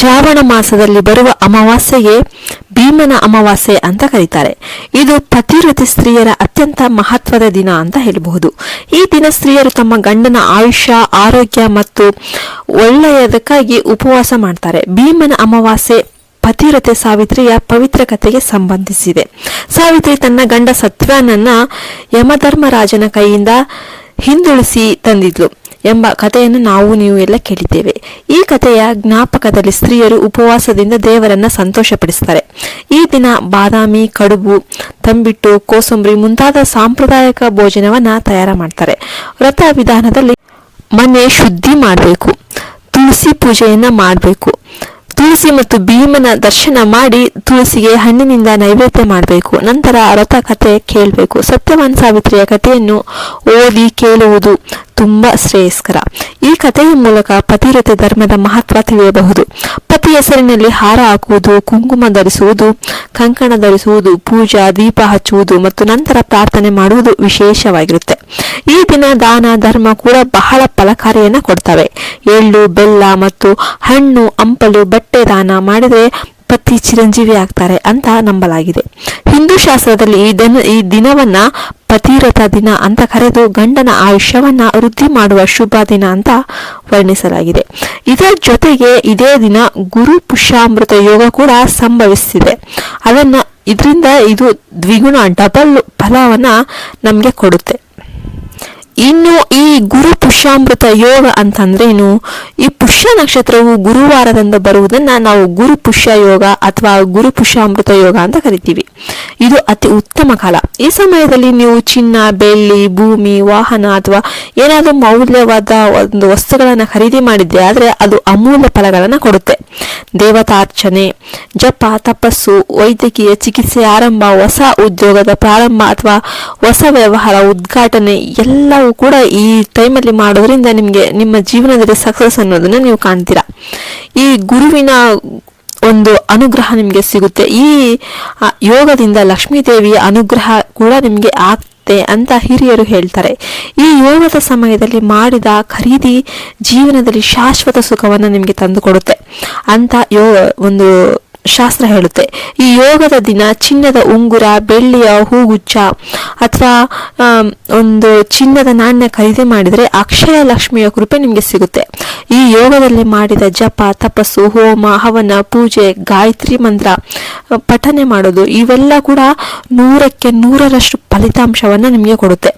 ಶ್ರಾವಣ ಮಾಸದಲ್ಲಿ ಬರುವ ಅಮಾವಾಸ್ಯೆಗೆ ಭೀಮನ ಅಮಾವಾಸ್ಯೆ ಅಂತ ಕರೀತಾರೆ. ಇದು ಪತಿವ್ರತಿ ಸ್ತ್ರೀಯರ ಅತ್ಯಂತ ಮಹತ್ವದ ದಿನ ಅಂತ ಹೇಳಬಹುದು. ಈ ದಿನ ಸ್ತ್ರೀಯರು ತಮ್ಮ ಗಂಡನ ಆಯುಷ್ಯ, ಆರೋಗ್ಯ ಮತ್ತು ಒಳ್ಳೆಯದಕ್ಕಾಗಿ ಉಪವಾಸ ಮಾಡ್ತಾರೆ. ಭೀಮನ ಅಮಾವಾಸ್ಯೆ ಪತಿವ್ರತೆ ಸಾವಿತ್ರಿಯ ಪವಿತ್ರ ಕಥೆಗೆ ಸಂಬಂಧಿಸಿದೆ. ಸಾವಿತ್ರಿ ತನ್ನ ಗಂಡ ಸತ್ವನನ್ನ ಯಮಧರ್ಮರಾಜನ ಕೈಯಿಂದ ಹಿಂದುಳಿಸಿ ತಂದಿದ್ಲು. ಎಂಬ ಕಥೆಯನ್ನು ನಾವು ನೀವು ಎಲ್ಲ ಕೇಳಿದ್ದೇವೆ. ಈ ಕಥೆಯ ಜ್ಞಾಪಕದಲ್ಲಿ ಸ್ತ್ರೀಯರು ಉಪವಾಸದಿಂದ ದೇವರನ್ನ ಸಂತೋಷಪಡಿಸ್ತಾರೆ. ಈ ದಿನ ಬಾದಾಮಿ, ಕಡುಬು, ತಂಬಿಟ್ಟು, ಕೋಸಂಬರಿ ಮುಂತಾದ ಸಾಂಪ್ರದಾಯಿಕ ಭೋಜನವನ್ನ ತಯಾರು ಮಾಡ್ತಾರೆ. ವ್ರತ ವಿಧಾನದಲ್ಲಿ ಮನೆ ಶುದ್ಧಿ ಮಾಡಬೇಕು. ತುಳಸಿ ಪೂಜೆಯನ್ನು ಮಾಡಬೇಕು. ತುಳಸಿ ಮತ್ತು ಭೀಮನ ದರ್ಶನ ಮಾಡಿ ತುಳಸಿಗೆ ಹಣ್ಣಿನಿಂದ ನೈವೇದ್ಯ ಮಾಡಬೇಕು. ನಂತರ ರಥ ಕಥೆ ಕೇಳಬೇಕು. ಸತ್ಯವಾನ್ ಸಾವಿತ್ರಿಯ ಕಥೆಯನ್ನು ಓದಿ ಕೇಳುವುದು ತುಂಬಾ ಶ್ರೇಯಸ್ಕರ. ಈ ಕಥೆಯ ಮೂಲಕ ಪತಿರಥ ಧರ್ಮದ ಮಹತ್ವ ತಿಳಿಯಬಹುದು. ಪತಿ ಹೆಸರಿನಲ್ಲಿ ಹಾರ ಹಾಕುವುದು, ಕುಂಕುಮ ಧರಿಸುವುದು, ಕಂಕಣ ಧರಿಸುವುದು, ಪೂಜಾ, ದೀಪ ಹಚ್ಚುವುದು ಮತ್ತು ನಂತರ ಪ್ರಾರ್ಥನೆ ಮಾಡುವುದು ವಿಶೇಷವಾಗಿರುತ್ತೆ. ಈ ದಿನ ದಾನ, ಧರ್ಮ ಕೂಡ ಬಹಳ ಫಲಕಾರಿಯನ್ನು ಕೊಡ್ತವೆ. ಎಳ್ಳು, ಬೆಲ್ಲ ಮತ್ತು ಹಣ್ಣು, ಹಂಪಲು, ಬಟ್ಟೆ ದಾನ ಮಾಡಿದರೆ ಪತಿ ಚಿರಂಜೀವಿ ಆಗ್ತಾರೆ ಅಂತ ನಂಬಲಾಗಿದೆ. ಹಿಂದೂ ಶಾಸ್ತ್ರದಲ್ಲಿ ಈ ದಿನ, ಈ ದಿನವನ್ನ ಪತಿವ್ರತ ದಿನ ಅಂತ ಕರೆದು ಗಂಡನ ಆಯುಷ್ಯವನ್ನ ವೃದ್ಧಿ ಮಾಡುವ ಶುಭ ದಿನ ಅಂತ ವರ್ಣಿಸಲಾಗಿದೆ. ಇದರ ಜೊತೆಗೆ ಇದೇ ದಿನ ಗುರು ಪುಷ್ಯಾಮೃತ ಯೋಗ ಕೂಡ ಸಂಭವಿಸ್ತಿದೆ ಅದನ್ನ ಇದರಿಂದ ಇದು ದ್ವಿಗುಣ, ಡಬಲ್ ಫಲವನ್ನ ನಮಗೆ ಕೊಡುತ್ತೆ. ಇನ್ನು ಈ ಗುರು ಪುಷ್ಯಾಮೃತ ಯೋಗ ಅಂತಂದ್ರೇನು ಈ ಪುಷ್ಯ ನಕ್ಷತ್ರವು ಗುರುವಾರದಿಂದ ಬರುವುದನ್ನ ನಾವು ಗುರು ಪುಷ್ಯ ಯೋಗ ಅಥವಾ ಗುರು ಪುಷ್ಯಾಮೃತ ಯೋಗ ಅಂತ ಕರಿತೀವಿ. ಇದು ಅತಿ ಉತ್ತಮ ಕಾಲ. ಈ ಸಮಯದಲ್ಲಿ ನೀವು ಚಿನ್ನ, ಬೆಳ್ಳಿ, ಭೂಮಿ, ವಾಹನ ಅಥವಾ ಏನಾದರೂ ಮೌಲ್ಯವಾದ ಒಂದು ವಸ್ತುಗಳನ್ನು ಖರೀದಿ ಮಾಡಿದ್ರೆ ಆದರೆ ಅದು ಅಮೂಲ್ಯ ಫಲಗಳನ್ನು ಕೊಡುತ್ತೆ. ದೇವತಾರ್ಚನೆ, ಜಪ, ತಪಸ್ಸು, ವೈದ್ಯಕೀಯ ಚಿಕಿತ್ಸೆ ಆರಂಭ, ಹೊಸ ಉದ್ಯೋಗದ ಪ್ರಾರಂಭ ಅಥವಾ ಹೊಸ ವ್ಯವಹಾರ ಉದ್ಘಾಟನೆ ಎಲ್ಲವೂ ಕೂಡ ಈ ಟೈಮಲ್ಲಿ ಮಾಡೋದ್ರಿಂದ ನಿಮಗೆ ನಿಮ್ಮ ಜೀವನದಲ್ಲಿ ಸಕ್ಸಸ್ ಅನ್ನೋದನ್ನು ನೀವು ಕಾಣ್ತೀರಾ. ಈ ಗುರುವಿನ ಒಂದು ಅನುಗ್ರಹ ನಿಮಗೆ ಸಿಗುತ್ತೆ. ಈ ಯೋಗದಿಂದ ಲಕ್ಷ್ಮೀ ದೇವಿಯ ಅನುಗ್ರಹ ಕೂಡ ನಿಮಗೆ ಆಗ್ತೆ ಅಂತ ಹಿರಿಯರು ಹೇಳ್ತಾರೆ. ಈ ಯೋಗದ ಸಮಯದಲ್ಲಿ ಮಾಡಿದ ಖರೀದಿ ಜೀವನದಲ್ಲಿ ಶಾಶ್ವತ ಸುಖವನ್ನು ನಿಮಗೆ ತಂದುಕೊಡುತ್ತೆ. ಅಂತ ಯೋ ಒಂದು ಶಾಸ್ತ್ರ ಹೇಳುತ್ತೆ. ಈ ಯೋಗದ ದಿನ ಚಿನ್ನದ ಉಂಗುರ, ಬೆಳ್ಳಿಯ ಹೂಗುಚ್ಚ ಅಥವಾ ಒಂದು ಚಿನ್ನದ ನಾಣ್ಯ ಖರೀದಿ ಮಾಡಿದರೆ ಅಕ್ಷಯ ಲಕ್ಷ್ಮಿಯ ಕೃಪೆ ನಿಮಗೆ ಸಿಗುತ್ತೆ. ಈ ಯೋಗದಲ್ಲಿ ಮಾಡಿದ ಜಪ, ತಪಸ್ಸು, ಹೋಮ, ಹವನ, ಪೂಜೆ, ಗಾಯತ್ರಿ ಮಂತ್ರ ಪಠನೆ ಮಾಡೋದು ಇವೆಲ್ಲ ಕೂಡ ನೂರಕ್ಕೆ ನೂರರಷ್ಟು ಫಲಿತಾಂಶವನ್ನ ನಿಮಗೆ ಕೊಡುತ್ತೆ.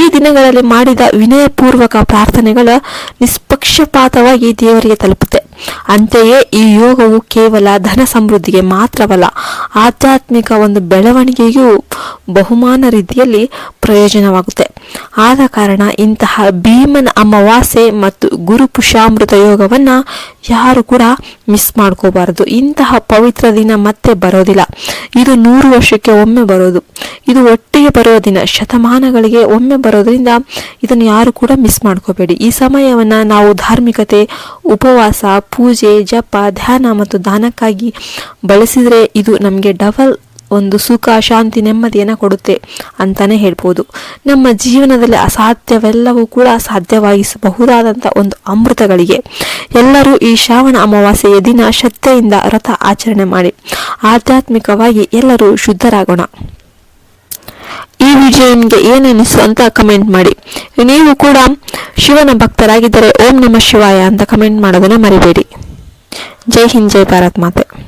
ಈ ದಿನಗಳಲ್ಲಿ ಮಾಡಿದ ವಿನಯಪೂರ್ವಕ ಪ್ರಾರ್ಥನೆಗಳ ನಿಷ್ಪಕ್ಷಪಾತವಾಗಿ ದೇವರಿಗೆ ತಲುಪುತ್ತೆ. ಅಂತೆಯೇ ಈ ಯೋಗವು ಕೇವಲ ಧನ ಸಮೃದ್ಧಿಗೆ ಮಾತ್ರವಲ್ಲ ಆಧ್ಯಾತ್ಮಿಕ ಒಂದು ಬೆಳವಣಿಗೆಯು ಬಹುಮಾನ ರೀತಿಯಲ್ಲಿ ಪ್ರಯೋಜನವಾಗುತ್ತೆ. ಆದ ಕಾರಣ ಇಂತಹ ಭೀಮನ ಅಮಾವಾಸ್ಯೆ ಮತ್ತು ಗುರು ಪುಷಾಮೃತ ಯೋಗವನ್ನು ಯಾರು ಕೂಡ ಮಿಸ್ ಮಾಡ್ಕೋಬಾರದು. ಇಂತಹ ಪವಿತ್ರ ದಿನ ಮತ್ತೆ ಬರೋದಿಲ್ಲ. ಇದು ನೂರು ವರ್ಷಕ್ಕೆ ಒಮ್ಮೆ ಬರೋದು. ಇದು ಒಟ್ಟಿಗೆ ಬರೋ ದಿನ, ಶತಮಾನಗಳಿಗೆ ಒಮ್ಮೆ ಬರೋದ್ರಿಂದ ಇದನ್ನು ಯಾರು ಕೂಡ ಮಿಸ್ ಮಾಡ್ಕೋಬೇಡಿ. ಈ ಸಮಯವನ್ನು ನಾವು ಧಾರ್ಮಿಕತೆ, ಉಪವಾಸ, ಪೂಜೆ, ಜಪ, ಧ್ಯಾನ ಮತ್ತು ದಾನಕ್ಕಾಗಿ ಬಳಸಿದರೆ ಇದು ನಮಗೆ ಡಬಲ್ ಒಂದು ಸುಖ, ಶಾಂತಿ, ನೆಮ್ಮದಿಯನ್ನು ಕೊಡುತ್ತೆ ಅಂತಲೇ ಹೇಳ್ಬೋದು. ನಮ್ಮ ಜೀವನದಲ್ಲಿ ಅಸಾಧ್ಯವೆಲ್ಲವೂ ಕೂಡ ಸಾಧ್ಯವಾಗಿಸಬಹುದಾದಂಥ ಒಂದು ಅಮೃತಗಳಿಗೆ ಎಲ್ಲರೂ ಈ ಶ್ರಾವಣ ಅಮಾವಾಸ್ಯೆಯ ದಿನ ಶ್ರದ್ಧೆಯಿಂದ ವ್ರತ ಆಚರಣೆ ಮಾಡಿ. ಆಧ್ಯಾತ್ಮಿಕವಾಗಿ ಎಲ್ಲರೂ ಶುದ್ಧರಾಗೋಣ. ಈ ವಿಡಿಯೋ ನಿಮಗೆ ಏನೆನಿಸು ಅಂತ ಕಮೆಂಟ್ ಮಾಡಿ. ನೀವು ಕೂಡ ಶಿವನ ಭಕ್ತರಾಗಿದ್ದರೆ ಓಂ ನಮ ಶಿವಾಯ ಅಂತ ಕಮೆಂಟ್ ಮಾಡೋದನ್ನ ಮರಿಬೇಡಿ. ಜೈ ಹಿಂದ್, ಜೈ ಭಾರತ್ ಮಾತೆ.